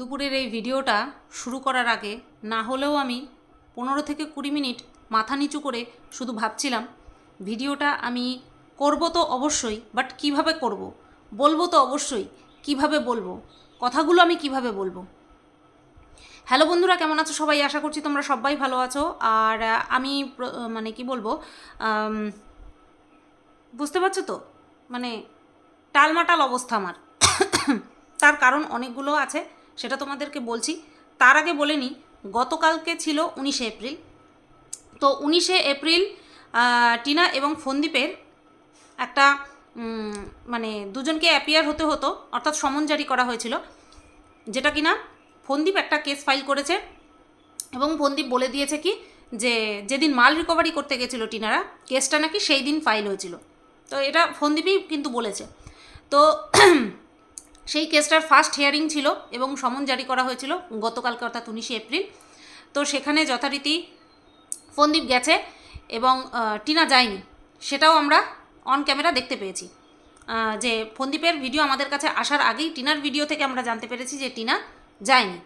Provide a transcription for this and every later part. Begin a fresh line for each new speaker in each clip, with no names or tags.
দুপুরের এই ভিডিওটা শুরু করার আগে, না হলেও আমি পনেরো থেকে কুড়ি মিনিট মাথা নিচু করে শুধু ভাবছিলাম, ভিডিওটা আমি করব তো অবশ্যই বাট কীভাবে করব? বলব তো অবশ্যই, কীভাবে বলব? কথাগুলো আমি কীভাবে বলব? হ্যালো বন্ধুরা, কেমন আছো সবাই? আশা করছি তোমরা সবাই ভালো আছো। আর আমি মানে কি বলব বুঝতে পারছ তো? মানে টালমাটাল অবস্থা আমার। তার কারণ অনেকগুলো আছে। সেটা তোমাদেরকে বলছি। তার আগে বলে নিই গতকালকে ছিল উনিশে এপ্রিল। তো উনিশে এপ্রিল টিনা এবং ফন্দীপের একটা মানে দুজনকে অ্যাপিয়ার হতে হতো, অর্থাৎ সমন জারি করা হয়েছিল। যেটা কিনা ফন্দীপ একটা কেস ফাইল করেছে এবং ফন্দীপ বলে দিয়েছে কি যে, যেদিন মাল রিকভারি করতে গেছিল টিনারা কেসটা নাকি সেই দিন ফাইল হয়েছিল। তো এটা ফন্দীপই কিন্তু বলেছে। তো সেই কেসটার ফার্স্ট হিয়ারিং ছিল এবং সমন জারি করা হয়েছিল গতকালকে, অর্থাৎ উনিশে এপ্রিল। তো সেখানে যথারীতি ফন্দীপ গেছে এবং টিনা যায়নি। সেটাও আমরা অন ক্যামেরা দেখতে পেয়েছি। যে ফন্দীপের ভিডিও আমাদের কাছে আসার আগেই টিনার ভিডিও থেকে আমরা জানতে পেরেছি যে টিনা যায়নি।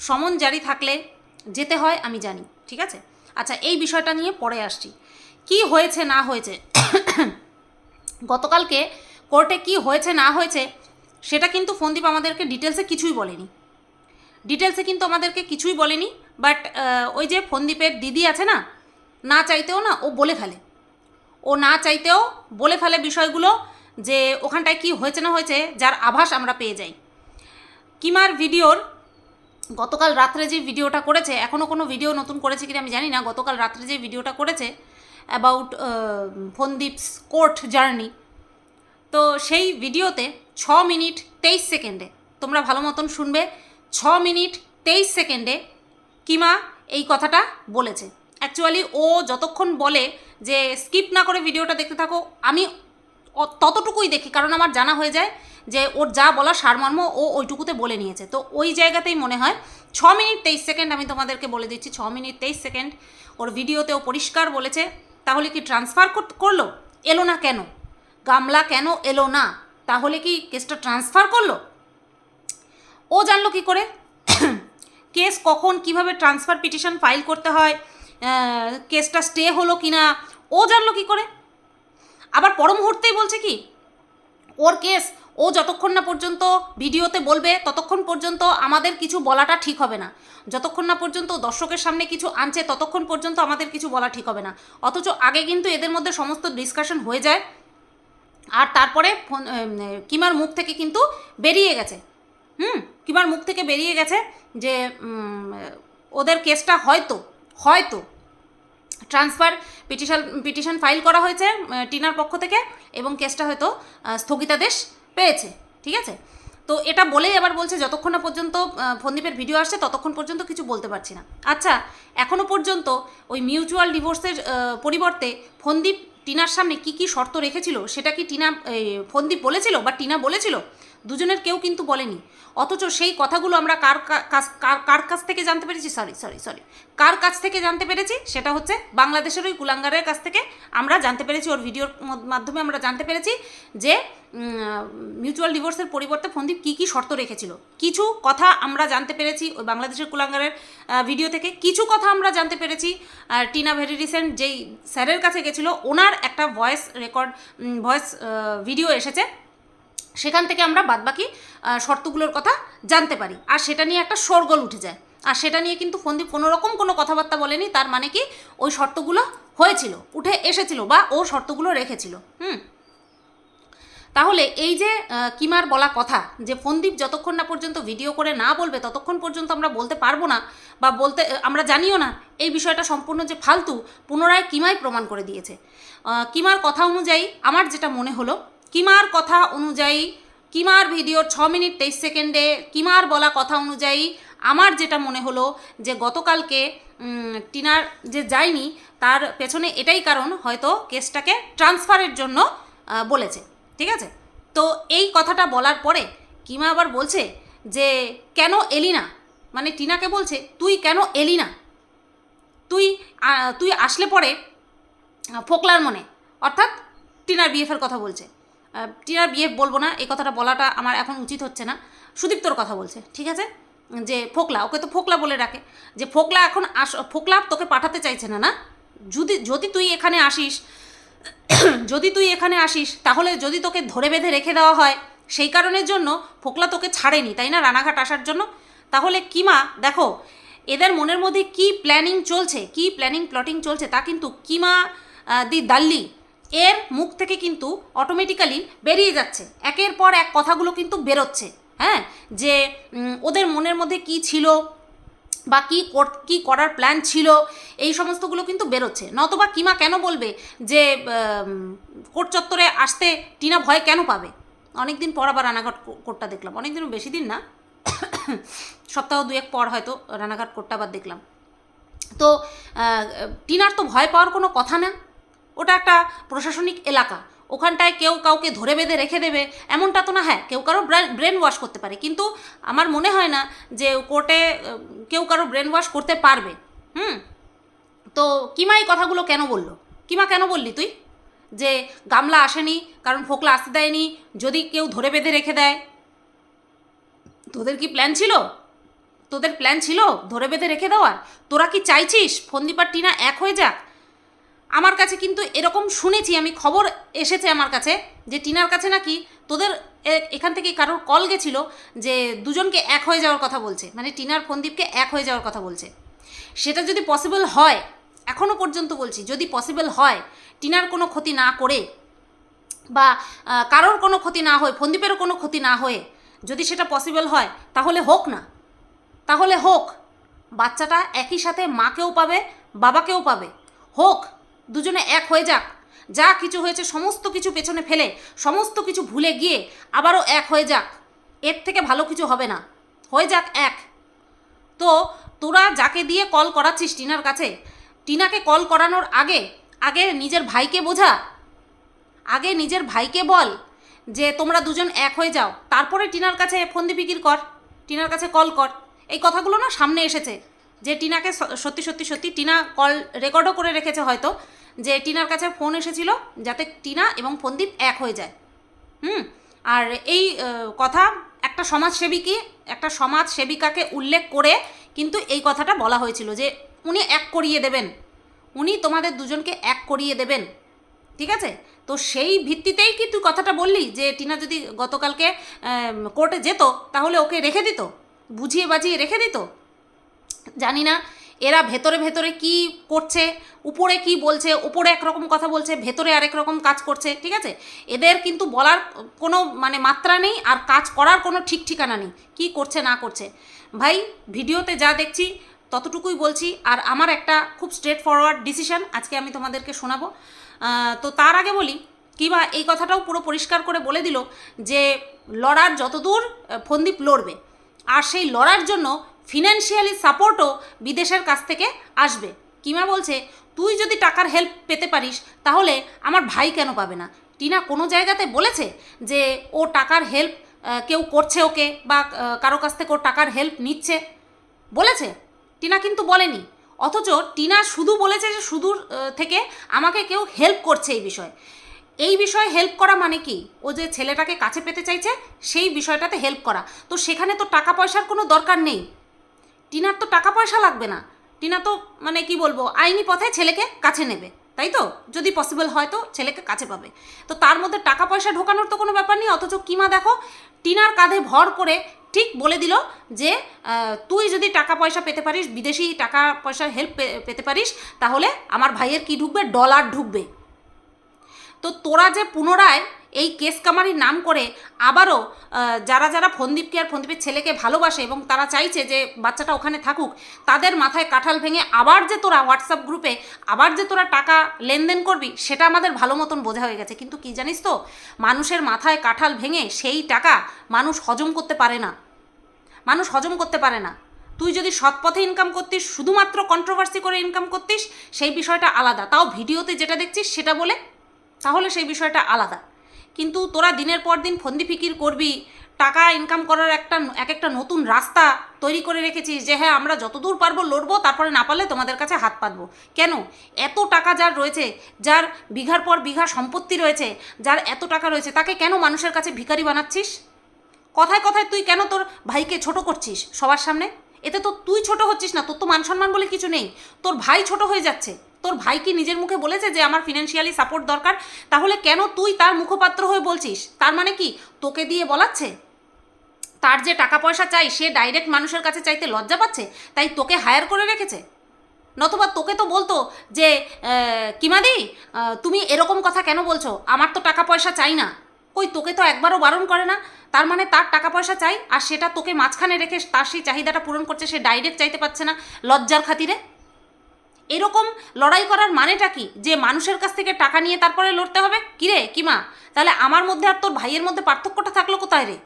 সমন জারি থাকলে যেতে হয়, আমি জানি, ঠিক আছে? আচ্ছা এই বিষয়টা নিয়ে পরে আসছি। কি হয়েছে, না হয়েছে? গতকালকে কোর্টে কি হয়েছে, না হয়েছে সেটা কিন্তু ফন্দীপ আমাদেরকে ডিটেলসে কিছুই বলেনি। ডিটেলসে কিন্তু আমাদেরকে কিছুই বলেনি বাট ওই যে ফন্দীপের দিদি আছে না না চাইতেও না ও বলে ফেলে। ও না চাইতেও বলে ফেলে বিষয়গুলো যে ওখানটায় কি হয়েছে না হয়েছে, যার আভাস আমরা পেয়ে যাই। কিমার ভিডিওর গতকাল রাত্রে যে ভিডিওটা করেছে এখনও কোনো ভিডিও নতুন করেছে কিনা আমি জানি না, গতকাল রাত্রে যে ভিডিওটা করেছে অ্যাবাউট ফন্দীপস কোর্ট জার্নি, তো সেই ভিডিওতে ছ মিনিট তেইশ সেকেন্ডে। তোমরা ভালো মতন শুনবে ছ মিনিট তেইশ সেকেন্ডে কিমা এই কথাটা বলেছে। অ্যাকচুয়ালি ও যতক্ষণ বলে যে, স্কিপ না করে ভিডিওটা দেখতে থাকো, আমি ততটুকুই দেখি। কারণ আমার জানা হয়ে যায় যে, ওর যা বলা সারমর্ম ও ওইটুকুতে বলে নিয়েছে। তো ওই জায়গাতেই মনে হয় ছ মিনিট তেইশ সেকেন্ড আমি তোমাদেরকে বলে দিচ্ছি ছ মিনিট তেইশ সেকেন্ড। ওর ভিডিওতেও পরিষ্কার বলেছে। তাহলে কি ট্রান্সফার করল? এলো না কেন? গামলা কেন এলো না? তাহলে কি কেসটা ট্রান্সফার করল? ও জানলো কি করে? কেস কখন কীভাবে ট্রান্সফার পিটিশন ফাইল করতে হয়? কেসটা স্টে হলো কি না ও জানলো কি করে? আবার পর মুহূর্তেই বলছে কি, ওর কেস, ও যতক্ষণ না পর্যন্ত ভিডিওতে বলবে, ততক্ষণ পর্যন্ত আমাদের কিছু বলাটা ঠিক হবে না। যতক্ষণ না পর্যন্ত দর্শকের সামনে কিছু আনছে, ততক্ষণ পর্যন্ত আমাদের কিছু বলা ঠিক হবে না। অথচ আগে কিন্তু এদের মধ্যে সমস্ত ডিসকাশন হয়ে যায়। আর তারপরে ফোন কিমার মুখ থেকে কিন্তু বেরিয়ে গেছে। হুম? কিমার মুখ থেকে বেরিয়ে গেছে যে ওদের কেসটা হয়তো হয়তো ট্রান্সফার পিটিশন পিটিশন ফাইল করা হয়েছে টিনার পক্ষ থেকে এবং কেসটা হয়তো স্থগিতাদেশ পেয়েছে, ঠিক আছে? তো এটা বলেই আবার বলছে যতক্ষণ না পর্যন্ত ফন্দীপের ভিডিও আসছে, ততক্ষণ পর্যন্ত কিছু বলতে পারছি না। আচ্ছা এখনও পর্যন্ত ওই মিউচুয়াল ডিভোর্সের পরিবর্তে ফন্দীপ টিনার সামনে কি কি শর্ত রেখেছিল সেটা কি টিনা ফন্দীপ বলেছিল বা টিনা বলেছিল? দুজনের কেউ কিন্তু বলেনি। অথচ সেই কথাগুলো আমরা কার কার কার কাছ থেকে জানতে পেরেছি? সরি সরি সরি কার কাছ থেকে জানতে পেরেছি? সেটা হচ্ছে বাংলাদেশের ওই কুলাঙ্গারের কাছ থেকে আমরা জানতে পেরেছি, ওর ভিডিওর মাধ্যমে আমরা জানতে পেরেছি যে মিউচুয়াল ডিভোর্সের পরিবর্তে ফন্দীপ কী কী শর্ত রেখেছিল। কিছু কথা আমরা জানতে পেরেছি ওই বাংলাদেশের কুলাঙ্গারের ভিডিও থেকে। কিছু কথা আমরা জানতে পেরেছি টিনা ভেরি রিসেন্ট যেই স্যারের কাছে গেছিল, ওনার একটা ভয়েস রেকর্ড ভয়েস ভিডিও এসেছে। সেখান থেকে আমরা বাদবাকি শর্তগুলোর কথা জানতে পারি। আর সেটা নিয়ে একটা শোরগোল উঠে যায়। আর সেটা নিয়ে কিন্তু ফন্দীপ কোনো রকম কোনো কথাবার্তা বলেনি, তার মানে কি ওই শর্তগুলো হয়েছিল, উঠে এসেছিল বা ও শর্তগুলো রেখেছিল। হুম। তাহলে এই যে কিমার বলা কথা, যে ফন্দীপ যতক্ষণ না পর্যন্ত ভিডিও করে না বলবে, ততক্ষণ পর্যন্ত আমরা বলতে পারব না বা বলতে আমরা জানিও না, এই বিষয়টা সম্পূর্ণ যে ফালতু, পুনরায় কিমাই প্রমাণ করে দিয়েছে। কিমার কথা অনুযায়ী আমার যেটা মনে হলো কিমার কথা অনুযায়ী, কিমার ভিডিও ছ মিনিট তেইশ সেকেন্ডে কিমার বলা কথা অনুযায়ী আমার যেটা মনে হলো যে গতকালকে টিনার যে যায়নি, তার পেছনে এটাই কারণ হয়তো কেসটাকে ট্রান্সফারের জন্য বলেছে। ঠিক আছে? তো এই কথাটা বলার পরে কিমা আবার বলছে যে, কেন এলি না? মানে টিনাকে বলছে, তুই কেন এলি না? তুই তুই আসলে পরে ফোকলার মনে, অর্থাৎ টিনার বিএফের কথা বলছে। টিনার বিয়ে বলব না, এই কথাটা বলাটা আমার এখন উচিত হচ্ছে না। সুদীপ্তর কথা বলছে, ঠিক আছে? যে ফোকলা, ওকে তো ফোকলা বলে ডাকে। যে ফোকলা এখন আস, ফোকলা তোকে পাঠাতে চাইছে না না? যদি যদি তুই এখানে আসিস, যদি তুই এখানে আসিস, তাহলে যদি তোকে ধরে বেঁধে রেখে দেওয়া হয়, সেই কারণের জন্য ফোকলা তোকে ছাড়েনি, তাই না? রানাঘাট আসার জন্য। তাহলে কিমা, দেখো, এদের মনের মধ্যে কি প্ল্যানিং চলছে, কি প্ল্যানিং প্লটিং চলছে তা কিন্তু কিমা দি দাল্লি এর মুখ থেকে কিন্তু অটোমেটিক্যালি বেরিয়ে যাচ্ছে। একের পর এক কথাগুলো কিন্তু বেরোচ্ছে হ্যাঁ? যে ওদের মনের মধ্যে কি ছিল বা কী কর- কী করার প্ল্যান ছিল, এই সমস্তগুলো কিন্তু বেরোচ্ছে। নতবা কিমা কেন বলবে যে কোর্ট চত্বরে আসতে টিনা ভয় কেন পাবে? অনেক দিন পর আবার রানাঘাট কোর্টটা দেখলাম। অনেক দিন বেশি দিন না, সপ্তাহ দুয়েক পর হয়তো রানাঘাট কোর্টটা আবার দেখলাম। তো টিনার তো ভয় পাওয়ার কোনো কথা না। ওটা একটা প্রশাসনিক এলাকা। ওখানটায় কেউ কাউকে ধরে বেঁধে রেখে দেবে, এমনটা তো না হ্যাঁ কেউ কারও ব্রেন ওয়াশ করতে পারে। কিন্তু আমার মনে হয় না যে কোর্টে কেউ কারও ব্রেন ওয়াশ করতে পারবে। হুম? তো কিমা এই কথাগুলো কেন বলল? কিমা কেন বললি তুই? যে গামলা আসেনি, কারণ ফোকলা আসতে দেয়নি, যদি কেউ ধরে বেঁধে রেখে দেয়। তোদের কি প্ল্যান ছিল? তোদের প্ল্যান ছিল ধরে বেঁধে রেখে দেওয়ার? তোরা কি চাইছিস ফন্দীপার টিনা এক হয়ে যাক? আমার কাছে কিন্তু এরকম শুনেছি, আমি খবর এসেছে আমার কাছে যে টিনার কাছে নাকি তোদের এখান থেকে কারোর কল গেছিল যে দুজনকে এক হয়ে যাওয়ার কথা বলছে মানে টিনার ফন্দীপকে এক হয়ে যাওয়ার কথা বলছে। সেটা যদি পসিবল হয় এখনও পর্যন্ত বলছি, যদি পসিবল হয়, টিনার কোনো ক্ষতি না করে বা কারোর কোনো ক্ষতি না হয়ে, ফন্দীপেরও কোনো ক্ষতি না হয়ে যদি সেটা পসিবল হয়, তাহলে হোক না। তাহলে হোক, বাচ্চাটা একই সাথে মাকেও পাবে, বাবাকেও পাবে। হোক দুজনে এক হয়ে যাক। যা কিছু হয়েছে সমস্ত কিছু পেছনে ফেলে, সমস্ত কিছু ভুলে গিয়ে আবারও এক হয়ে যাক। এর থেকে ভালো কিছু হবে না। হয়ে যাক এক। তো তোরা যাকে দিয়ে কল করাচ্ছিস টিনার কাছে, টিনাকে কল করানোর আগে আগে নিজের ভাইকে বোঝা। আগে নিজের ভাইকে বল যে তোমরা দুজন এক হয়ে যাও। তারপরে টিনার কাছে ফন্দি ফিকির কর। টিনার কাছে কল কর। এই কথাগুলো না সামনে এসেছে। যে টিনাকে সত্যি সত্যি সত্যি টিনা কল রেকর্ডও করে রেখেছে হয়তো, যে টিনার কাছে ফোন এসেছিল যাতে টিনা এবং ফন্দীপ এক হয়ে যায়। হুম? আর এই কথা একটা সমাজসেবীকে, একটা সমাজ সেবিকাকে উল্লেখ করে কিন্তু এই কথাটা বলা হয়েছিল যে উনি এক করিয়ে দেবেন। উনি তোমাদের দুজনকে এক করিয়ে দেবেন। ঠিক আছে? তো সেই ভিত্তিতেই কি তুই কথাটা বললি যে টিনা যদি গতকালকে কোর্টে যেত তাহলে ওকে রেখে দিত, বুঝিয়ে বাজিয়ে রেখে দিত। জানি না, এরা ভেতরে ভেতরে কি করছে, উপরে কি বলছে, উপরে একরকম কথা বলছে, ভেতরে আরেক রকম কাজ করছে, ঠিক আছে? এদের কিন্তু বলার কোনো মানে মাত্রা নেই আর কাজ করার কোনো ঠিক ঠিকানা নেই, কি করছে, না করছে। ভাই, ভিডিওতে যা দেখছি, ততটুকুই বলছি আর আমার একটা খুব স্ট্রেট ফরওয়ার্ড ডিসিশন আজকে আমি তোমাদেরকে শোনাবো। তো তার আগে বলি, কিবা এই কথাটাও পুরো পরিষ্কার করে বলে দিল যে লড়ার যতদূর ফন্দীপ লড়বে। আর সেই লড়ার জন্য ফিনান্সিয়ালি সাপোর্টও বিদেশের কাছ থেকে আসবে। কিমা বলছে, তুই যদি টাকার হেল্প পেতে পারিস, তাহলে আমার ভাই কেন পাবে না? টিনা কোনো জায়গাতে বলেছে যে, ও টাকার হেল্প কেউ করছে ওকে বা কারও কাছ থেকে ও টাকার হেল্প নিচ্ছে। বলেছে। টিনা কিন্তু বলেনি। অথচ টিনা শুধু বলেছে যে, সুদূর থেকে আমাকে কেউ হেল্প করছে এই বিষয়ে। এই বিষয়ে হেল্প করা মানে কি? ও যে ছেলেটাকে কাছে পেতে চাইছে, সেই বিষয়টাতে হেল্প করা। তো সেখানে তো টাকা পয়সার কোনো দরকার নেই। টিনার তো টাকা পয়সা লাগবে না। টিনা তো মানে কি বলব, আইনি পথে ছেলেকে কাছে নেবে, তাই তো? যদি পসিবল হয় তো ছেলেকে কাছে পাবে। তো তার মধ্যে টাকা পয়সা ঢোকানোর তো কোনো ব্যাপার নেই, অথচ কিমা দেখো, টিনার কাঁধে ভর করে ঠিক বলে দিল যে তুই যদি টাকা পয়সা পেতে পারিস, বিদেশি টাকা পয়সার হেল্প পেতে পারিস, তাহলে আমার ভাইয়ের কি ঢুকবে? ডলার ঢুকবে। তো তোরা যে পুনরায় এই কেস কামারির নাম করে আবারও যারা যারা ফন্দীপকে আর ফন্দীপের ছেলেকে ভালোবাসে এবং তারা চাইছে যে বাচ্চাটা ওখানে থাকুক, তাদের মাথায় কাঁঠাল ভেঙে আবার যে তোরা হোয়াটসঅ্যাপ গ্রুপে আবার যে তোরা টাকা লেনদেন করবি, সেটা আমাদের ভালো মতন বোঝা হয়ে গেছে। কিন্তু কি জানিস তো, মানুষের মাথায় কাঁঠাল ভেঙে সেই টাকা মানুষ হজম করতে পারে না। মানুষ হজম করতে পারে না। তুই যদি সৎ পথে ইনকাম করতিস, শুধুমাত্র কন্ট্রোভার্সি করে ইনকাম করতিস, সেই বিষয়টা আলাদা। তাও ভিডিওতে যেটা দেখছিস, সেটা বলে, তাহলে সেই বিষয়টা আলাদা। কিন্তু তোরা দিনের পর দিন ফন্দি ফিকির করবি, টাকা ইনকাম করার একটা এক একটা নতুন রাস্তা তৈরি করে রেখেছিস যে হ্যাঁ আমরা যতদূর পারব লড়বো, তারপরে না পারলে তোমাদের কাছে হাত পাতবো। কেন? এত টাকা যার রয়েছে, যার বিঘার পর বিঘা সম্পত্তি রয়েছে, যার এত টাকা রয়েছে, তাকে কেন মানুষের কাছে ভিখারি বানাচ্ছিস? কথায় কথায় তুই কেন তোর ভাইকে ছোট করছিস সবার সামনে? এতে তো তুই ছোট হচ্ছিস না, তোর তো মান সম্মান বলে কিছু নেই। তোর ভাই ছোট হয়ে যাচ্ছে। তোর ভাই কি নিজের মুখে বলেছে যে আমার ফিনান্সিয়ালি সাপোর্ট দরকার? তাহলে কেন তুই তার মুখপাত্র হয়ে বলছিস? তার মানে কি? তোকে দিয়ে বলাচ্ছে? তার যে টাকা পয়সা চাই, সে ডাইরেক্ট মানুষের কাছে চাইতে লজ্জা পাচ্ছে? তাই তোকে হায়ার করে রেখেছে? নতুবা তোকে তো বলতো যে কিমাদি তুমি এরকম কথা কেন বলছো? আমার তো টাকা পয়সা চাই না। কই, তোকে তো একবারও বারণ করে না? তার মানে তার টাকা পয়সা চাই, আর সেটা তোকে মাঝখানে রেখে তার সেই চাহিদাটা পূরণ করছে, সে ডাইরেক্ট চাইতে পারছে না লজ্জার খাতিরে? এরকম লড়াই করার মানেটা কি? যে মানুষের কাছ থেকে টাকা নিয়ে তারপরে লড়তে হবে? কিরে, কিমা, তাহলে আমার মধ্যে আর তোর ভাইয়ের মধ্যে পার্থক্যটা থাকল কোথায় রে?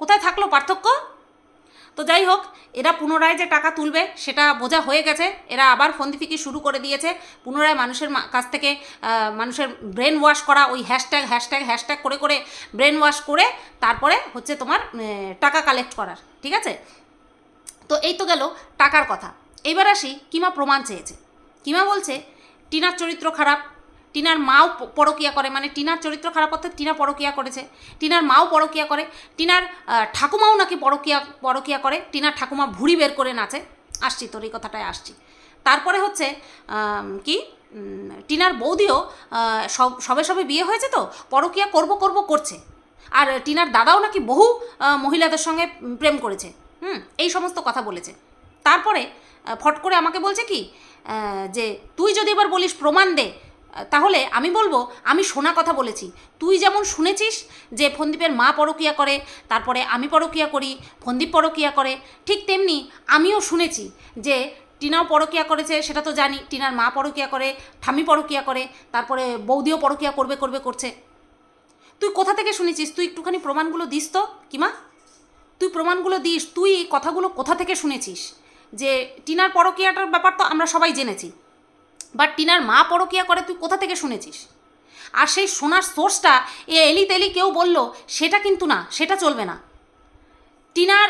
কোথায় থাকল পার্থক্য? তো যাই হোক, এরা পুনরায় যে টাকা তুলবে, সেটা বোঝা হয়ে গেছে। এরা আবার ফন্দিফিকি শুরু করে দিয়েছে। পুনরায় মানুষের কাছ থেকে মানুষের ব্রেন ওয়াশ করা ওই হ্যাশট্যাগ হ্যাশট্যাগ হ্যাশট্যাগ করে করে ব্রেন ওয়াশ করে তারপরে হচ্ছে তোমার টাকা কালেক্ট করার। ঠিক আছে? তো এই তো গেল টাকার কথা। এবার আসি কিমা প্রমাণ চেয়েছে। কিমা বলছে, টিনার চরিত্র খারাপ, টিনার মাও পরকিয়া করে মানে টিনার চরিত্র খারাপ অর্থাৎ টিনা পরকিয়া করেছে। টিনার মাও পরকিয়া করে, টিনার ঠাকুমাও নাকি পরকিয়া পরকিয়া করে, টিনার ঠাকুমা ভুড়ি বের করে নাচে। আসছি তোর এই কথাটায় আসছি। তারপরে হচ্ছে কি? টিনার বৌদিও সব, সবে সবে বিয়ে হয়েছে তো, পরকিয়া করব করব করছে। আর টিনার দাদাও নাকি বহু মহিলাদের সঙ্গে প্রেম করেছে। হুম, এই সমস্ত কথা বলেছে। তারপরে ফট করে আমাকে বলছে কি যে তুই যদি এবার বলিস প্রমাণ দে তাহলে আমি বলব, আমি শোনা কথা বলেছি। তুই যেমন শুনেছিস যে ফন্দীপের মা পরকিয়া করে, তারপরে আমি পরকিয়া করি, ফন্দীপ পরকিয়া করে, ঠিক তেমনি আমিও শুনেছি যে টিনাও পরকিয়া করেছে, সেটা তো জানি, টিনার মা পরকিয়া করে ঠামি পরকিয়া করে, তারপরে বৌদিও পরকিয়া করবে করবে, করছে। তুই কোথা থেকে শুনেছিস? তুই একটুখানি প্রমাণগুলো দিস তো, কিমা। তুই প্রমাণগুলো দিস, তুই কথাগুলো কোথা থেকে শুনেছিস? যে টিনার পরকিয়াটার ব্যাপার তো আমরা সবাই জেনেছি। বাট টিনার মা পরকিয়া করে তুই কোথা থেকে শুনেছিস? আর সেই শোনার সোর্সটা এ এলি তেলি কেউ বলল, সেটা কিন্তু না, সেটা চলবে না। টিনার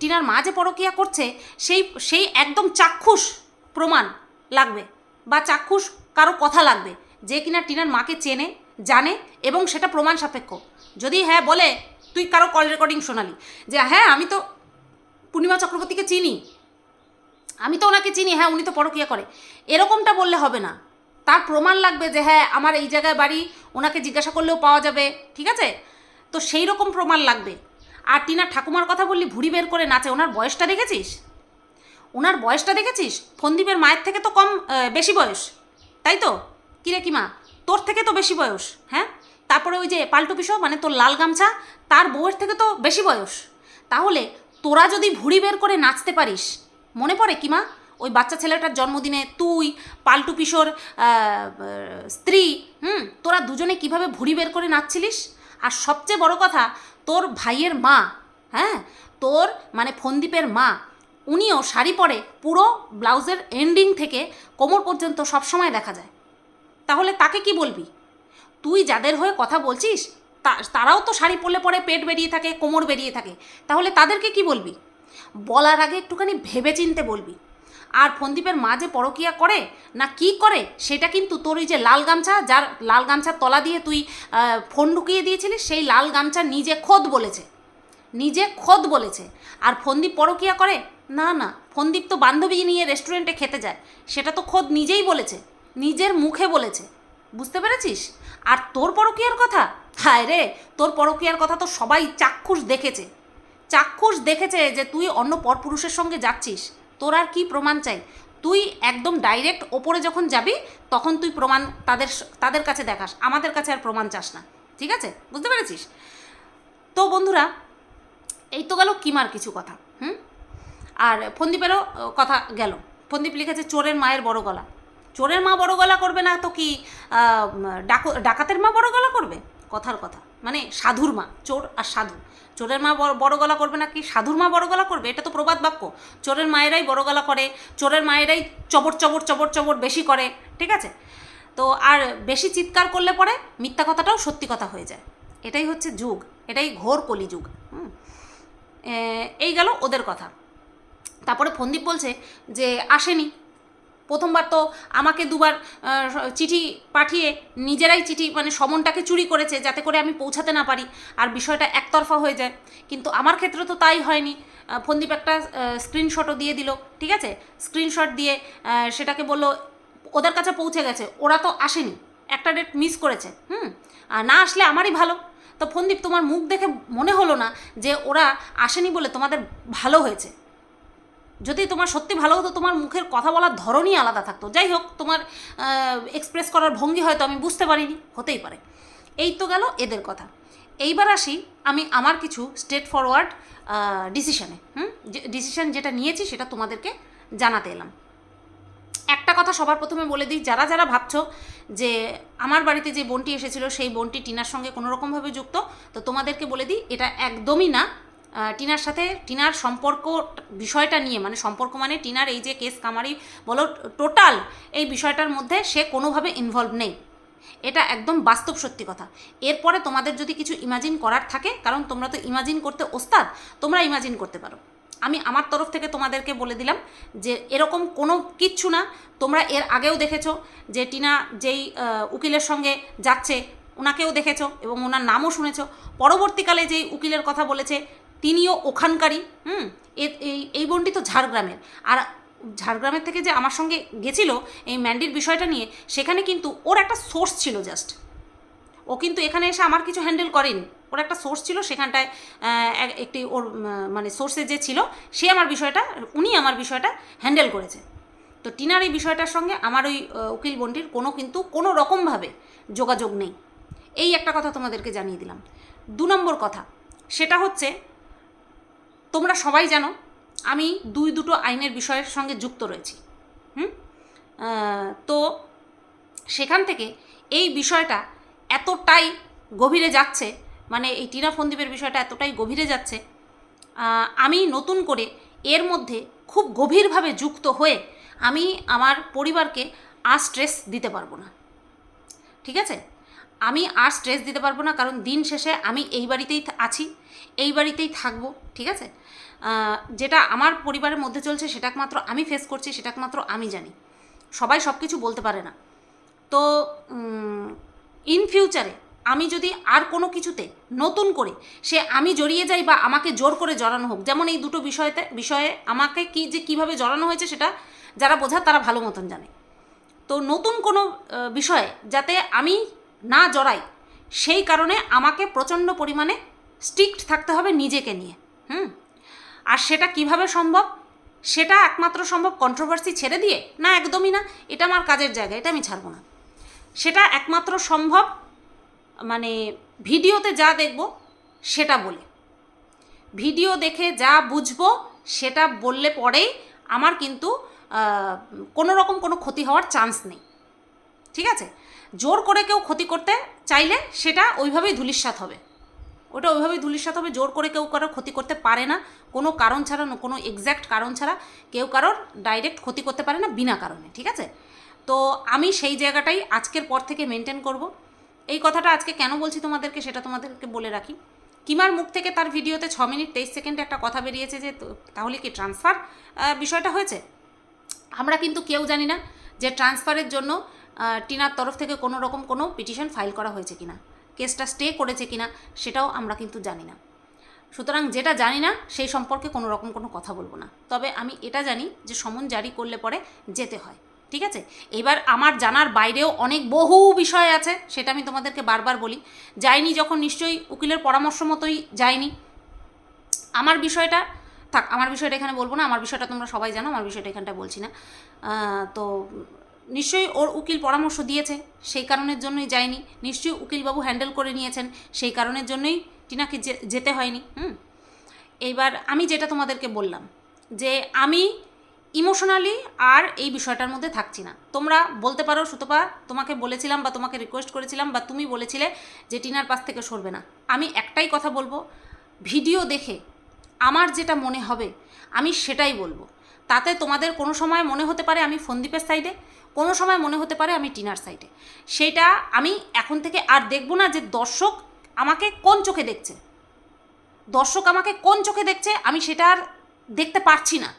টিনার মা যে পরকিয়া করছে, সেই সেই একদম চাক্ষুষ প্রমাণ লাগবে বা চাক্ষুষ কারও কথা লাগবে, যে কিনা টিনার মাকে চেনে, জানে এবং সেটা প্রমাণ সাপেক্ষ। যদি হ্যাঁ বলে, তুই কারও কল রেকর্ডিং শোনালি। যে হ্যাঁ আমি তো পূর্ণিমা চক্রবর্তীকে চিনি। আমি তো ওনাকে চিনি হ্যাঁ উনি তো পরকিয়া করে। এরকমটা বললে হবে না। তার প্রমাণ লাগবে যে হ্যাঁ আমার এই জায়গায় বাড়ি, ওনাকে জিজ্ঞাসা করলেও পাওয়া যাবে, ঠিক আছে? তো সেই রকম প্রমাণ লাগবে। আর টিনা ঠাকুমার কথা বললি, ভুড়ি বের করে নাচে, ওনার বয়সটা দেখেছিস? ওনার বয়সটা দেখেছিস? ফন্দীপের মায়ের থেকে তো কম বেশি বয়স, তাই তো? কিরে কিমা, তোর থেকে তো বেশি বয়স হ্যাঁ? তারপরে ওই যে পাল্টু পিসো মানে তোর লাল গামছা, তার বউয়ের থেকে তো বেশি বয়স। তাহলে তোরা যদি ভুড়ি বের করে নাচতে পারিস মনে পড়ে কি মা? ওই বাচ্চা ছেলেটার জন্মদিনে তুই, পাল্টু পিসোর স্ত্রী, হুম, তোরা দুজনে কীভাবে ভুড়ি বের করে নাচছিলিস? আর সবচেয়ে বড় কথা, তোর ভাইয়ের মা হ্যাঁ তোর মানে ফন্দীপের মা, উনিও শাড়ি পরে পুরো ব্লাউজের এন্ডিং থেকে কোমর পর্যন্ত সবসময় দেখা যায়। তাহলে তাকে কি বলবি? তুই যাদের হয়ে কথা বলছিস তারাও তো শাড়ি পরলে পরে পেট বেরিয়ে থাকে, কোমর বেরিয়ে থাকে। তাহলে তাদেরকে কি বলবি? বলার আগে একটুখানি ভেবে চিনতে বলবি। আর ফন্দীপের মা যে পরকিয়া করে, না কি করে, সেটা কিন্তু তোর ওই যে লাল গামছা, যার লাল গামছার তলা দিয়ে তুই ফোন ঢুকিয়ে দিয়েছিলি, সেই লাল গামছা নিজে খোদ বলেছে। নিজে খোদ বলেছে। আর ফন্দীপ পরকিয়া করে, না না ফন্দীপ তো বান্ধবী নিয়ে রেস্টুরেন্টে খেতে যায়, সেটা তো খোদ নিজেই বলেছে, নিজের মুখে বলেছে। বুঝতে পেরেছিস? আর তোর পরকিয়ার কথা? হায় রে তোর পরকিয়ার কথা তো সবাই চাক্ষুষ দেখেছে। চাক্ষুষ দেখেছে যে তুই অন্য পরপুরুষের সঙ্গে যাচ্ছিস, তোর আর কি প্রমাণ চাই? তুই একদম ডাইরেক্ট ওপরে যখন যাবি, তখন তুই প্রমাণ তাদের তাদের কাছে দেখাস, আমাদের কাছে আর প্রমাণ চাস না। ঠিক আছে? বুঝতে পেরেছিস? তো বন্ধুরা, এই তো গেল কিমার কিছু কথা, হুম? আর ফন্দীপেরও কথা গেল। ফন্দীপ লিখেছে, চোরের মায়ের বড় গলা। চোরের মা বড় গলা করবে না তো কি ডাকাতের মা বড় গলা করবে? কথার কথা। মানে সাধুর মা, চোর আর সাধু। চোরের মা বড়- গলা করবে না কি সাধুর মা বড় গলা করবে? এটা তো প্রবাদ বাক্য। চোরের মায়েরাই বড় গলা করে, চোরের মায়েরাই চবর চবর চবর চবর বেশি করে, ঠিক আছে? তো আর বেশি চিৎকার করলে পরে মিথ্যা কথাটাও সত্যি কথা হয়ে যায়। এটাই হচ্ছে যুগ, এটাই ঘোর কলিযুগ, হুম? এই গেল ওদের কথা। তারপরে ফন্দীপ বলছে যে, আসেনি। প্রথমবার তো আমাকে দুবার চিঠি পাঠিয়ে নিজেরাই চিঠি মানে সমনটাকে চুরি করেছে যাতে করে আমি পৌঁছাতে না পারি আর বিষয়টা একতরফা হয়ে যায়। কিন্তু আমার ক্ষেত্রে তো তাই হয়নি। ফন্দীপ একটা স্ক্রিনশটও দিয়ে দিল, ঠিক আছে? স্ক্রিনশট দিয়ে সেটাকে বলল, ওদের কাছে পৌঁছে গেছে, ওরা তো আসেনি, একটা ডেট মিস করেছে, হুম? আর না আসলে আমারই ভালো। তো ফন্দীপ তোমার মুখ দেখে মনে হলো না যে ওরা আসেনি বলে তোমাদের ভালো হয়েছে। যদি তোমার সত্যি ভালো হতো, তোমার মুখের কথা বলার ধরনই আলাদা থাকতো। যাই হোক, তোমার এক্সপ্রেস করার ভঙ্গি হয়তো আমি বুঝতে পারিনি, হতেই পারে। এই তো গেল এদের কথা। এইবার আসি আমি আমার কিছু স্টেট ফরওয়ার্ড ডিসিশনে হুম? ডিসিশন যেটা নিয়েছি সেটা তোমাদেরকে জানাতে এলাম। একটা কথা সবার প্রথমে বলে দিই, যারা যারা ভাবছ যে আমার বাড়িতে যে বোনটি এসেছিল, সেই বোনটি টিনার সঙ্গে কোনো রকমভাবে যুক্ত, তো তোমাদেরকে বলে দিই, এটা একদমই না। টিনার সাথে টিনার সম্পর্ক বিষয়টা নিয়ে মানে সম্পর্ক মানে টিনার এই যে কেস কামারি, বলো টোটাল এই বিষয়টার মধ্যে সে কোনোভাবে ইনভলভ নেই। এটা একদম বাস্তব সত্যি কথা। এরপরে তোমাদের যদি কিছু ইমাজিন করার থাকে, কারণ তোমরা তো ইমাজিন করতে ওস্তাদ, তোমরা ইমাজিন করতে পারো। আমি আমার তরফ থেকে তোমাদেরকে বলে দিলাম যে, এরকম কোনো কিচ্ছু না। তোমরা এর আগেও দেখেছ যে, টিনা যেই উকিলের সঙ্গে যাচ্ছে ওনাকেও দেখেছ এবং ওনার নামও শুনেছো। পরবর্তীকালে যেই উকিলের কথা বলেছে তিনিও ওখানকারই, হুম? এই এই বোনটি তো ঝাড়গ্রামের। আর ঝাড়গ্রামের থেকে যে আমার সঙ্গে গেছিল এই ম্যান্ডির বিষয়টা নিয়ে, সেখানে কিন্তু ওর একটা সোর্স ছিল জাস্ট। ও কিন্তু এখানে এসে আমার কিছু হ্যান্ডেল করেনি। ওর একটা সোর্স ছিল সেখানটায় একটি ওর মানে সোর্সে যে ছিল, সে আমার বিষয়টা, উনি আমার বিষয়টা হ্যান্ডেল করেছে। তো টিনার এই বিষয়টার সঙ্গে আমার ওই উকিল বোনটির কোনো কিন্তু কোনো রকমভাবে যোগাযোগ নেই। এই একটা কথা তোমাদেরকে জানিয়ে দিলাম। দু নম্বর কথা, সেটা হচ্ছে তোমরা সবাই জানো, আমি দুই দুটো আইনের বিষয়ের সঙ্গে যুক্ত রয়েছি। হুম? তো সেখান থেকে এই বিষয়টা এতটাই গভীরে যাচ্ছে মানে এই টিনা ফন্দীপের বিষয়টা এতটাই গভীরে যাচ্ছে আমি নতুন করে এর মধ্যে খুব গভীরভাবে যুক্ত হয়ে আমি আমার পরিবারকে আর স্ট্রেস দিতে পারব না। ঠিক আছে? আমি আর স্ট্রেস দিতে পারব না, কারণ দিন শেষে আমি এই বাড়িতেই আছি, এই বাড়িতেই থাকব, ঠিক আছে? যেটা আমার পরিবারের মধ্যে চলছে সেটা একমাত্র আমি ফেস করছি, সেটা একমাত্র আমি জানি। সবাই সব কিছু বলতে পারে না। তো ইন ফিউচারে আমি যদি আর কোনো কিছুতে নতুন করে সে আমি জড়িয়ে যাই বা আমাকে জোর করে জড়ানো হোক, যেমন এই দুটো বিষয়তে, বিষয়ে আমাকে কি যে কীভাবে জড়ানো হয়েছে সেটা যারা বোঝার তারা ভালো মতন জানে। তো নতুন কোনো বিষয়ে যাতে আমি না জড়াই, সেই কারণে আমাকে প্রচণ্ড পরিমাণে স্ট্রিক্ট থাকতে হবে নিজেকে নিয়ে, হুম? আর সেটা কীভাবে সম্ভব? সেটা একমাত্র সম্ভব কন্ট্রোভার্সি ছেড়ে দিয়ে? না, একদমই না, এটা আমার কাজের জায়গা, এটা আমি ছাড়বো না। সেটা একমাত্র সম্ভব মানে ভিডিওতে যা দেখব, সেটা বলে। ভিডিও দেখে যা বুঝব, সেটা বললে পরেই আমার কিন্তু কোনো রকম কোনো ক্ষতি হওয়ার চান্স নেই। ঠিক আছে? জোর করে কেউ ক্ষতি করতে চাইলে সেটা ওইভাবেই ধুলিস্বাত হবে। ওটা ওইভাবেই ধুলিস্বাত হবে, জোর করে কেউ কারোর ক্ষতি করতে পারে না। কোনো কারণ ছাড়া, কোনো এক্স্যাক্ট কারণ ছাড়া কেউ কারোর ডাইরেক্ট ক্ষতি করতে পারে না বিনা কারণে, ঠিক আছে? তো আমি সেই জায়গাটাই আজকের পর থেকে মেনটেন করব। এই কথাটা আজকে কেন বলছি তোমাদেরকে সেটা তোমাদেরকে বলে রাখি। কিমার মুখ থেকে তার ভিডিওতে ছ মিনিট তেইশ সেকেন্ডে একটা কথা বেরিয়েছে যে তাহলে কি ট্রান্সফার বিষয়টা হয়েছে? আমরা কিন্তু কেউ জানি না যে ট্রান্সফারের জন্য টিনার তরফ থেকে কোনো রকম কোনো পিটিশন ফাইল করা হয়েছে কিনা? কেসটা স্টে করেছে কিনা সেটাও আমরা কিন্তু জানি না। সুতরাং যেটা জানি না, সেই সম্পর্কে কোনো রকম কোনো কথা বলব না। তবে আমি এটা জানি যে সমন জারি করলে পরে যেতে হয়, ঠিক আছে? এবার আমার জানার বাইরেও অনেক বহু বিষয় আছে, সেটা আমি তোমাদেরকে বারবার বলি। যাইনি যখন নিশ্চয়ই উকিলের পরামর্শ মতোই যায়নি আমার বিষয়টা, থাক, আমার বিষয়টা এখানে বলব না, আমার বিষয়টা তোমরা সবাই জানো, আমার বিষয়টা এখানটা বলছি না। তো নিশ্চয়ই ওর উকিল পরামর্শ দিয়েছে, সেই কারণের জন্যই যায়নি। নিশ্চয়ই উকিলবাবু হ্যান্ডেল করে নিয়েছেন, সেই কারণের জন্যই টিনাকে যেতে হয়নি, হুম? এইবার আমি যেটা তোমাদেরকে বললাম, যে আমি ইমোশনালি আর এই বিষয়টার মধ্যে থাকছি না। তোমরা বলতে পারো সুতপা, তোমাকে বলেছিলাম বা তোমাকে রিকোয়েস্ট করেছিলাম বা তুমি বলেছিলে যে টিনার পাশ থেকে সরবে না। আমি একটাই কথা বলব ভিডিও দেখে আমার যেটা মনে হবে, আমি সেটাই বলব। তাতে তোমাদের কোনো সময় মনে হতে পারে আমি ফন্দীপের সাইডে কোনো সময় মনে হতে পারে আমি টিনার সাইডে সেটা আমি এখন থেকে আর দেখব না যে দর্শক আমাকে কোন চোখে দেখছে। দর্শক আমাকে কোন চোখে দেখছে আমি সেটা আর দেখতে পারছি না।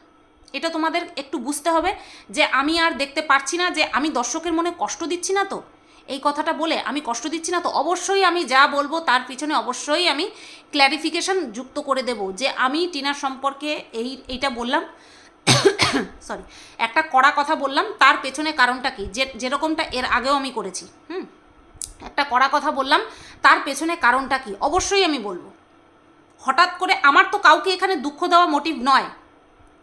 এটা তোমাদের একটু বুঝতে হবে যে আমি আর দেখতে পারছি না যে আমি দর্শকের মনে কষ্ট দিচ্ছি না তো। এই কথাটা বলে আমি কষ্ট দিচ্ছি না তো অবশ্যই আমি যা বলব তার পিছনে অবশ্যই আমি ক্ল্যারিফিকেশন যুক্ত করে দেব যে আমি টিনার সম্পর্কে এই, এইটা বললাম। সরি একটা কড়া কথা বললাম, তার পেছনে কারণটা কি? যে, যেরকমটা এর আগেও আমি করেছি, হুম? একটা কড়া কথা বললাম, তার পেছনে কারণটা কি? অবশ্যই আমি বলব। হঠাৎ করে আমার তো কাউকে এখানে দুঃখ দেওয়া মোটিভ নয়।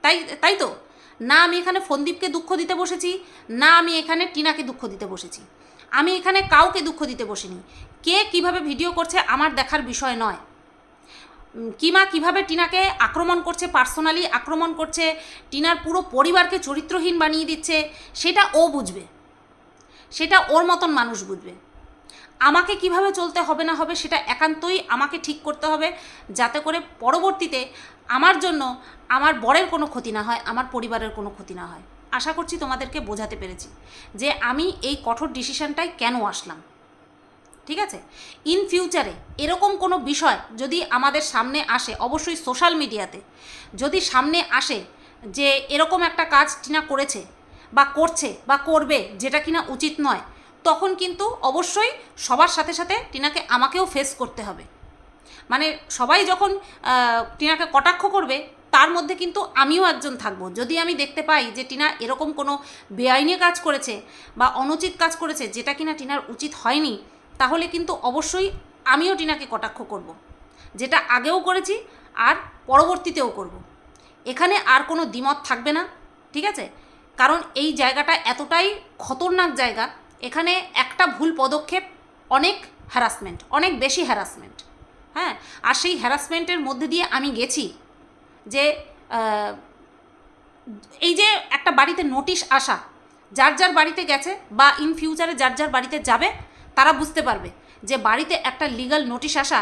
তাই তাই তো? না আমি এখানে ফন্দীপকে দুঃখ দিতে বসেছি, না আমি এখানে টিনাকে দুঃখ দিতে বসেছি। আমি এখানে কাউকে দুঃখ দিতে বসিনি। কে কীভাবে ভিডিও করছে আমার দেখার বিষয় নয়। কিমা কীভাবে টিনাকে আক্রমণ করছে, পার্সোনালি আক্রমণ করছে, টিনার পুরো পরিবারকে চরিত্রহীন বানিয়ে দিচ্ছে, সেটা ও বুঝবে। সেটা ওর মতন মানুষ বুঝবে। আমাকে কীভাবে চলতে হবে না হবে সেটা একান্তই আমাকে ঠিক করতে হবে, যাতে করে পরবর্তীতে আমার জন্য আমার বরের কোনো ক্ষতি না হয়, আমার পরিবারের কোনো ক্ষতি না হয়। আশা করছি তোমাদেরকে বোঝাতে পেরেছি যে আমি এই কঠোর ডিসিশনটাই কেন আসলাম। ঠিক আছে? ইন ফিউচারে এরকম কোনো বিষয় যদি আমাদের সামনে আসে, অবশ্যই সোশ্যাল মিডিয়াতে যদি সামনে আসে যে এরকম একটা কাজ টিনা করেছে বা করছে বা করবে যেটা কিনা উচিত নয়, তখন কিন্তু অবশ্যই সবার সাথে সাথে টিনাকে আমাকেও ফেস করতে হবে। মানে সবাই যখন টিনাকে কটাক্ষ করবে, তার মধ্যে কিন্তু আমিও একজন থাকব। যদি আমি দেখতে পাই যে টিনা এরকম কোনো বেআইনি কাজ করেছে বা অনুচিত কাজ করেছে যেটা কিনা টিনার উচিত হয়নি তাহলে কিন্তু অবশ্যই আমিও টিনাকে কটাক্ষ করব। যেটা আগেও করেছি আর পরবর্তীতেও করব। এখানে আর কোনো দ্বিমত থাকবে না, ঠিক আছে কারণ এই জায়গাটা এতটাই খতরনাক জায়গা, এখানে একটা ভুল পদক্ষেপ অনেক হ্যারাসমেন্ট অনেক বেশি হ্যারাসমেন্ট হ্যাঁ আর সেই হ্যারাসমেন্টের মধ্যে দিয়ে আমি গেছি যে এই যে একটা বাড়িতে নোটিশ আসা, যার যার বাড়িতে গেছে বা ইন ফিউচারে যার যার বাড়িতে যাবে তারা বুঝতে পারবে যে বাড়িতে একটা লিগাল নোটিশ আসা,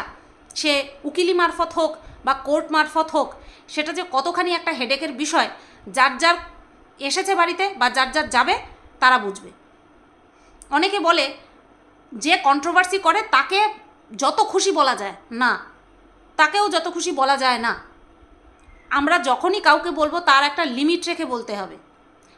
সে উকিলি মারফত হোক বা কোর্ট মারফত হোক, সেটা যে কতখানি একটা হেডেকের বিষয়, যার যার এসেছে বাড়িতে বা যার যার যাবে, তারা বুঝবে। অনেকে বলে, যে কন্ট্রোভার্সি করে তাকে যত খুশি বলা যায়, না। তাকেও যত খুশি বলা যায় না। আমরা যখনই কাউকে বলব, তার একটা লিমিট রেখে বলতে হবে।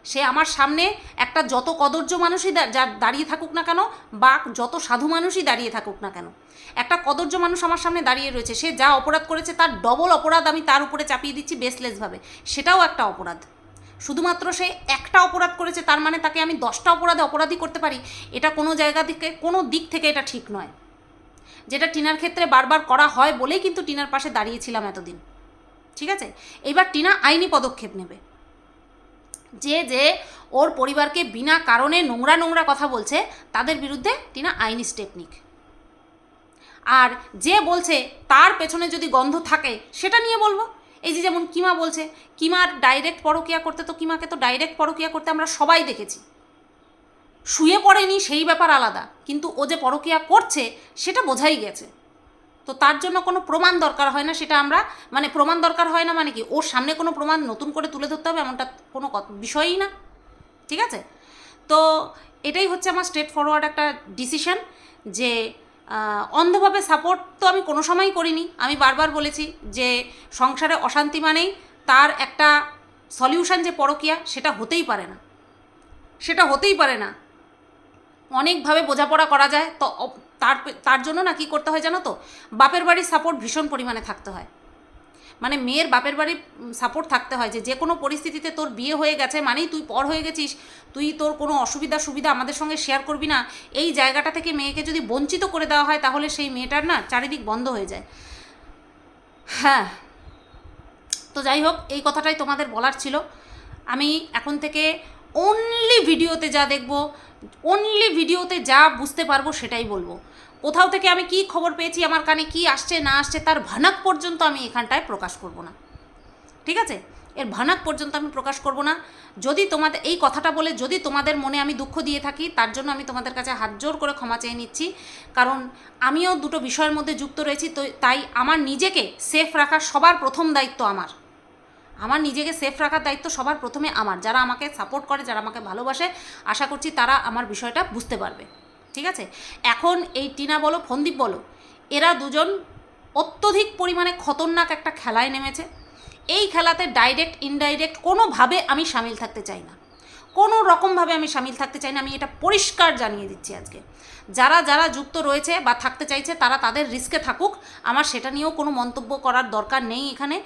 সে আমার সামনে একটা যত কদর্য মানুষই দাঁড়িয়ে থাকুক না কেন, বা যত সাধু মানুষই দাঁড়িয়ে থাকুক না কেন। একটা কদর্য মানুষ আমার সামনে দাঁড়িয়ে রয়েছে। সে যা অপরাধ করেছে তার ডবল অপরাধ আমি তার উপরে চাপিয়ে দিচ্ছি বেসলেসভাবে সেটাও একটা অপরাধ। শুধুমাত্র সে একটা অপরাধ করেছে তার মানে তাকে আমি দশটা অপরাধে অপরাধী করতে পারি, এটা কোনো জায়গা থেকে, কোনো দিক থেকে এটা ঠিক নয়। যেটা টিনার ক্ষেত্রে বারবার করা হয় বলেই কিন্তু টিনার পাশে দাঁড়িয়েছিলাম এতদিন। ঠিক আছে? এবার টিনা আইনি পদক্ষেপ নেবে। যে যে ওর পরিবারকে বিনা কারণে নোংরা নোংরা কথা বলছে, তাদের বিরুদ্ধে টিনা আইনি স্টেপ নিক। আর যে বলছে তার পেছনে যদি গন্ধ থাকে, সেটা নিয়ে বলব। এই যে যেমন কিমা বলছে, কিমার ডাইরেক্ট পরকিয়া করতে তো, কিমাকে তো ডাইরেক্ট পরকিয়া করতে আমরা সবাই দেখেছি। শুয়ে পড়েনি, সেই ব্যাপার আলাদা। কিন্তু ও যে পরকিয়া করছে, সেটা বোঝাই গেছে। তো তার জন্য কোনো প্রমাণ দরকার হয় না, সেটা আমরা মানে প্রমাণ দরকার হয় না মানে কি, ওর সামনে কোনো প্রমাণ নতুন করে তুলে ধরতে হবে এমনটা কোনো বিষয়ই না, ঠিক আছে? তো এটাই হচ্ছে আমার স্ট্রেট ফরওয়ার্ড একটা ডিসিশন যে অন্ধভাবে সাপোর্ট তো আমি কোনো সময়ই করিনি। আমি বারবার বলেছি যে, সংসারে অশান্তি মানেই তার একটা সলিউশন যে পরকিয়া, সেটা হতেই পারে না। সেটা হতেই পারে না। অনেকভাবে বোঝাপড়া করা যায়, তো তার তার জন্য না কি করতে হয় জানো তো? বাপের বাড়ির সাপোর্ট ভীষণ পরিমাণে থাকতে হয়। মানে মেয়ের বাপের বাড়ির সাপোর্ট থাকতে হয় যে যে কোনো পরিস্থিতিতে তোর বিয়ে হয়ে গেছে, মানেই তুই পর হয়ে গেছিস, তুই তোর কোনো অসুবিধা সুবিধা আমাদের সঙ্গে শেয়ার করবি না, এই জায়গাটা থেকে মেয়েকে যদি বঞ্চিত করে দেওয়া হয়, তাহলে সেই মেয়েটার না চারিদিক বন্ধ হয়ে যায়। হ্যাঁ। তো যাই হোক, এই কথাটাই তোমাদের বলার ছিল। আমি এখন থেকে অনলি ভিডিওতে যা দেখব অনলি ভিডিওতে যা বুঝতে পারব সেটাই বলব। কোথাও থেকে আমি কি খবর পেয়েছি, আমার কানে কি আসছে, না আসছে, তার ভানাক পর্যন্ত আমি এখানটায় প্রকাশ করব না। ঠিক আছে? এর ভানাক পর্যন্ত আমি প্রকাশ করব না। যদি তোমাদের এই কথাটা বলে যদি তোমাদের মনে আমি দুঃখ দিয়ে থাকি, তার জন্য আমি তোমাদের কাছে হাত জোর করে ক্ষমা চেয়ে নিচ্ছি। কারণ আমিও দুটো বিষয়ের মধ্যে যুক্ত রয়েছি, তো তাই আমার নিজেকে সেফ রাখা সবার প্রথম দায়িত্ব আমার। আমার নিজেকে সেফ রাখার দায়িত্ব সবার প্রথমে আমার। যারা আমাকে সাপোর্ট করে, যারা আমাকে ভালোবাসে, আশা করছি তারা আমার বিষয়টা বুঝতে পারবে। ঠিক আছে? এখন এই টিনা বলো, ফন্দীপ বলো, এরা দুজন অত্যধিক পরিমাণে খতরনাক একটা খেলায় নেমেছে। এই খেলাতে ডাইরেক্ট ইনডাইরেক্ট কোনোভাবে আমি সামিল থাকতে চাই না। কোনো রকমভাবে আমি সামিল থাকতে চাই না। আমি এটা পরিষ্কার জানিয়ে দিচ্ছি আজকে। যারা যারা যুক্ত রয়েছে বা থাকতে চাইছে, তারা তাদের রিস্কে থাকুক। আমার সেটা নিয়েও কোনো মন্তব্য করার দরকার নেই এখানে।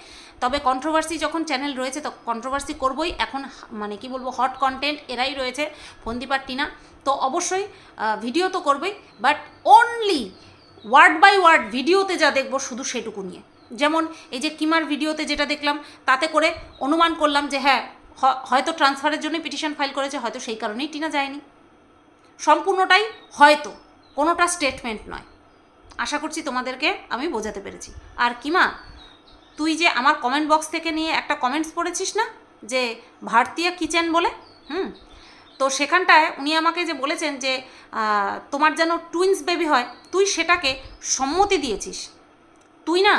তবে কন্ট্রোভার্সি যখন চ্যানেল রয়েছে, তো কন্ট্রোভার্সি করবই। এখন মানে কি বলব হট কন্টেন্ট এরাই রয়েছে ফন্দিপার টিনা। তো অবশ্যই ভিডিও তো করবই but only word by word ভিডিওতে যা দেখব শুধু সেটুকু নিয়ে। যেমন এই যে কিমার ভিডিওতে যেটা দেখলাম, তাতে করে অনুমান করলাম যে হ্যাঁ হয়তো ট্রান্সফারের জন্য পিটিশন ফাইল করেছে, হয়তো সেই কারণেই টিনা যায়নি। সম্পূর্ণটাই হয়তো, কোনোটা স্টেটমেন্ট নয়। আশা করছি তোমাদেরকে আমি বোঝাতে পেরেছি। আর কিমা তুই যে আমার কমেন্ট বক্স থেকে নিয়ে একটা কমেন্টস পড়েছিস না? যে ভারতীয় কিচেন বলে? হুম? তো সেখানটায় উনি আমাকে যে বলেছেন যে তোমার যেন টুইন্স বেবি হয়, তুই সেটাকে সম্মতি দিয়েছিস। তুই না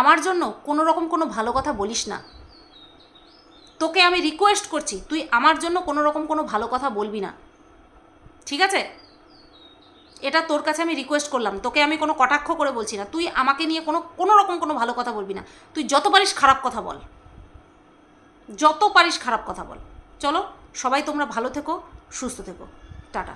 আমার জন্য কোনো রকম কোনো ভালো কথা বলিস না। তোকে আমি রিকোয়েস্ট করছি, তুই আমার জন্য কোনো রকম কোনো ভালো কথা বলবি না। ঠিক আছে? এটা তোর কাছে আমি রিকোয়েস্ট করলাম, তোকে আমি কোনো কটাক্ষ করে বলছি না, তুই আমাকে নিয়ে কোনো কোনো রকম কোনো ভালো কথা বলবি না, তুই যত পারিস খারাপ কথা বল। যত পারিস খারাপ কথা বল। চলো, সবাই তোমরা ভালো থেকো, সুস্থ থেকো, টাটা।